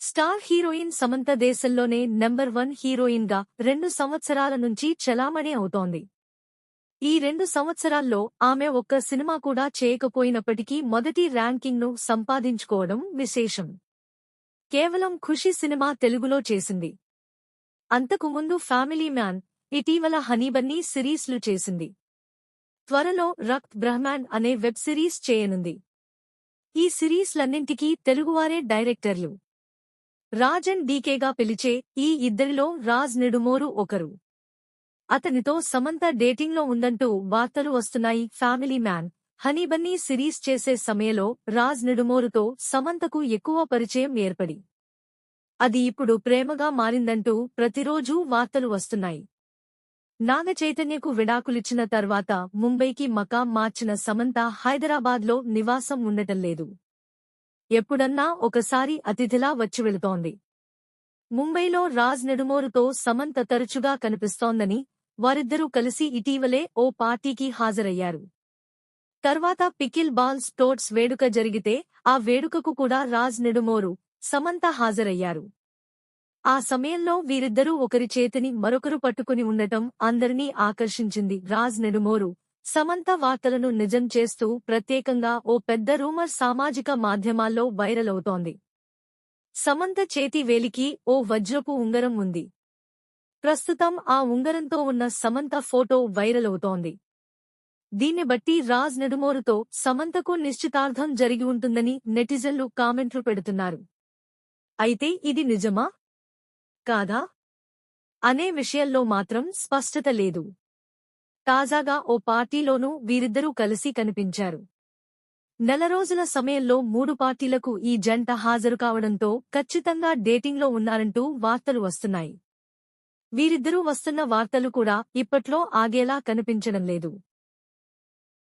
Star heroine Samantha దేశంలోనే number one హీరోయిన్గా రెండు సంవత్సరాల నుంచి చలామణి అవుతోంది. ఈ రెండు సంవత్సరాల్లో ఆమె ఒక్క సినిమా కూడా చేయకపోయినప్పటికీ మొదటి ర్యాంకింగ్ను సంపాదించుకోవడం విశేషం. కేవలం ఖుషి సినిమా తెలుగులో చేసింది. అంతకుముందు ఫ్యామిలీ మ్యాన్ ఇటీవల హనీబన్నీ సిరీస్లు చేసింది. త్వరలో రక్త్ బ్రహ్మాండ్ అనే వెబ్ సిరీస్ చేయనుంది. ఈ సిరీస్లన్నింటికీ తెలుగువారే డైరెక్టర్లు. రాజన్ డీకేగా పిలిచే ఈ ఇద్దరిలో రాజ్ నిడుమోరు ఒకరు. అతనితో సమంత డేటింగ్లో ఉందంటూ వార్తలు వస్తున్నాయి. ఫ్యామిలీ మ్యాన్ హనీబన్నీ సిరీస్ చేసే సమయంలో రాజ్ నిడుమోరుతో సమంతకు ఎక్కువ పరిచయం ఏర్పడి. అది ఇప్పుడు ప్రేమగా మారిందంటూ ప్రతిరోజూ వార్తలు వస్తున్నాయి. నాగ చైతన్యకు విడాకులిచ్చిన తర్వాత ముంబైకి మకాం మార్చిన సమంత హైదరాబాద్లో నివాసం ఉండటం లేదు. ఎప్పుడన్నా ఒకసారి అతిథిలా వచ్చి వెళుతోంది. ముంబైలో రాజ్ నెడుమోరుతో సమంత తరచుగా కనిపిస్తోందని వారిద్దరూ కలిసి ఇటీవలే ఓ పార్టీకి హాజరయ్యారు. తర్వాత పికిల్ బాల్ స్టోర్ట్స్ వేడుక జరిగితే ఆ వేడుకకు కూడా రాజ్ నెడుమోరు సమంత హాజరయ్యారు. ఆ సమయంలో వీరిద్దరూ ఒకరి చేతిని మరొకరు పట్టుకుని ఉండటం అందరినీ ఆకర్షించింది రాజ్ నెడుమోరు సమంత వార్తలను నిజం చేస్తూ ప్రత్యేకంగా ఓ పెద్ద రూమర్ సామాజిక మాధ్యమాల్లో వైరల్ అవుతోంది. సమంత చేతి వేలికి ఓ వజ్రపు ఉంగరం ఉంది. ప్రస్తుతం ఆ ఉంగరంతో ఉన్న సమంత ఫోటో వైరల్ అవుతోంది. దీన్ని బట్టి రాజ్ నెడుమోరుతో సమంతకు నిశ్చితార్థం జరిగి ఉంటుందని నెటిజన్లు కామెంట్లు పెడుతున్నారు. అయితే ఇది నిజమా? కాదా? అనే విషయంలో మాత్రం స్పష్టత లేదు. తాజాగా ఓ పార్టీలోనూ వీరిద్దరూ కలిసి కనిపించారు. నెల రోజుల సమయంలో మూడు పార్టీలకు ఈ జంట హాజరు కావడంతో ఖచ్చితంగా డేటింగ్లో ఉన్నారంటూ వార్తలు వస్తున్నాయి. వీరిద్దరూ వస్తున్న వార్తలు కూడా ఇప్పట్లో ఆగేలా కనిపించడం లేదు.